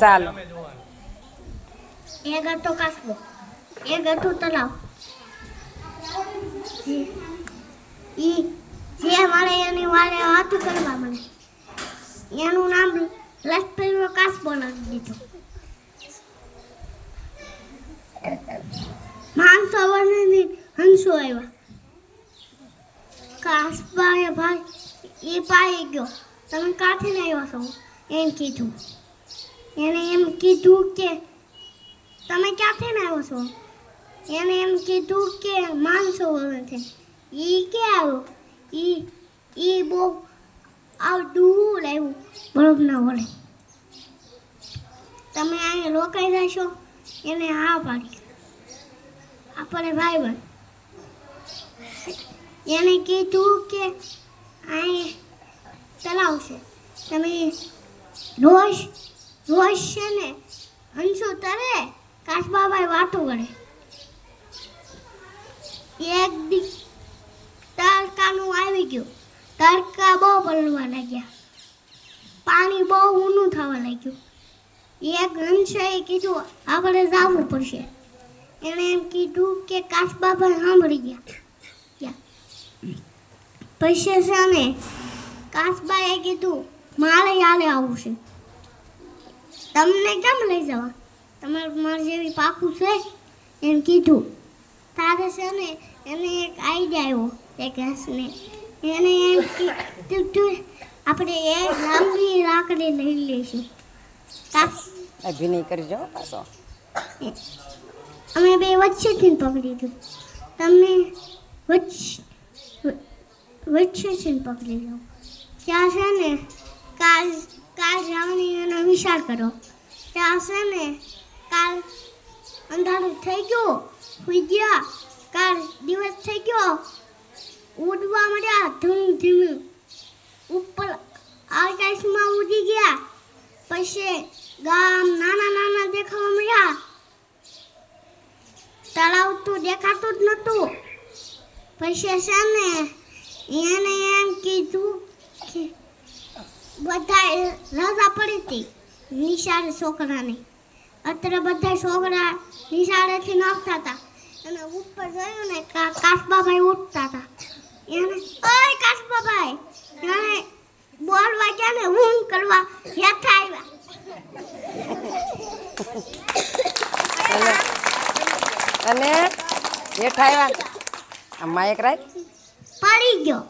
ચાલો. એક હતો કાસબો એક હતું તલાવ ઈ જે એની વાતું કરવા મને. એનું નામ લશ્કરીનો કાસબો નાખી દીધું. માણસો વને હંસો આવ્યા. કાસબાએ ભાઈ એ પાઈ ગયો. તમે કાથી આવ્યા છો? એમ કીધું. એને એમ કીધું કે, તમે ક્યાંથી ને આવ્યો છો? એને એમ કીધું કે, માનસો છે. ઈ કે આવ્યો એ એ બહુ આવ દૂર આવ્યું બરોબર ના વળે તમે અહીંયા રોકાઈ જશો? એને હા પાડી. આપણે ભાઈ બન. એને કીધું કે, અહીં તલાવ છે તમે રોજ છે ને? હંસો તરે કાશબાભાઈ વાતો કરે. એક દી તડકાનું આવી ગયું. તડકા બહુ પડવા લાગ્યા. પાણી બહુ ઊનું થવા લાગ્યું. એક હંસાએ કીધું, આપણે જવું પડશે. એણે એમ કીધું કે કાશબાબા સાંભળી ગયા. પછી છે ને કાશબાએ કીધું, મારે યાલે આવવું છે. તમને કેમ લઈ જવા? તમારે મારી જેવી પાકું છે એમ કીધું. તારે છે ને એને એક આઈડિયા આવ્યો એ હસને એને એમ કીધું આપણે એ લાંબી લાકડી લઈ લઈશું. અભિનય કરજો પાછો. અમે બે વચ્ચેથી પકડી દઉં તમે વચ્ચે વચ્ચેથી પકડી દઉં ત્યાં છે ને કાલ કાલ જવાની એનો વિચાર કરો ત્યાં છે ને કાલ અંધારું થઈ ગયું, સુઈ ગયા. કાલ દિવસ થઈ ગયો. ઉડવા મળ્યા ધૂમ ધીમું ઉપર આકાશમાં ઉડી ગયા. પછી ગામ નાના નાના દેખાવા મળ્યા તળાવ તો દેખાતું જ નહોતું. પછી છે ને એને એમ કીધું કે રજા પડી હતી. નિશાળે છોકરાની. અત્યારે બધા છોકરા નિશાળેથી નાખતા હતા. અને ઉપર જોયું ને કાસબાભાઈ ઉઠતા હતા. એને ઓય કાસબાભાઈ એને બોલવા ગયા ને હું કરવા યથા આવ્યા. અને અને આવ્યા. આમાં એક રાખ. પડી ગયો.